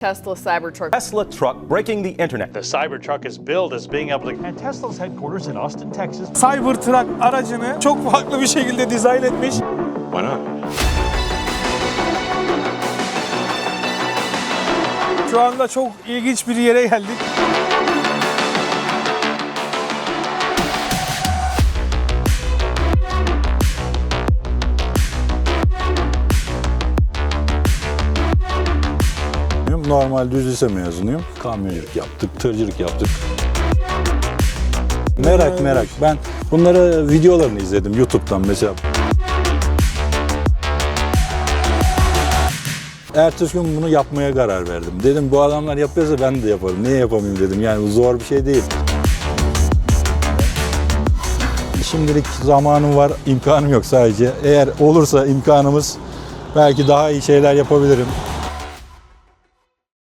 Tesla Cybertruck. Tesla truck breaking the internet. The Cybertruck is billed as being able to And Tesla's headquarters in Austin, Texas. Cybertruck aracını çok farklı bir şekilde dizayn etmiş. Why not? Şu anda çok ilginç bir yere geldik. Normal düz lise mezunuyum. Kamyonculuk yaptık, tırcılık yaptık. Merak merak. Ben bunları videolarını izledim YouTube'dan mesela. Ertesi gün bunu yapmaya karar verdim. Dedim bu adamlar yapıyorsa ben de yaparım. Niye yapamayayım dedim. Yani bu zor bir şey değil. Şimdilik zamanım var, imkanım yok sadece. Eğer olursa imkanımız belki daha iyi şeyler yapabilirim.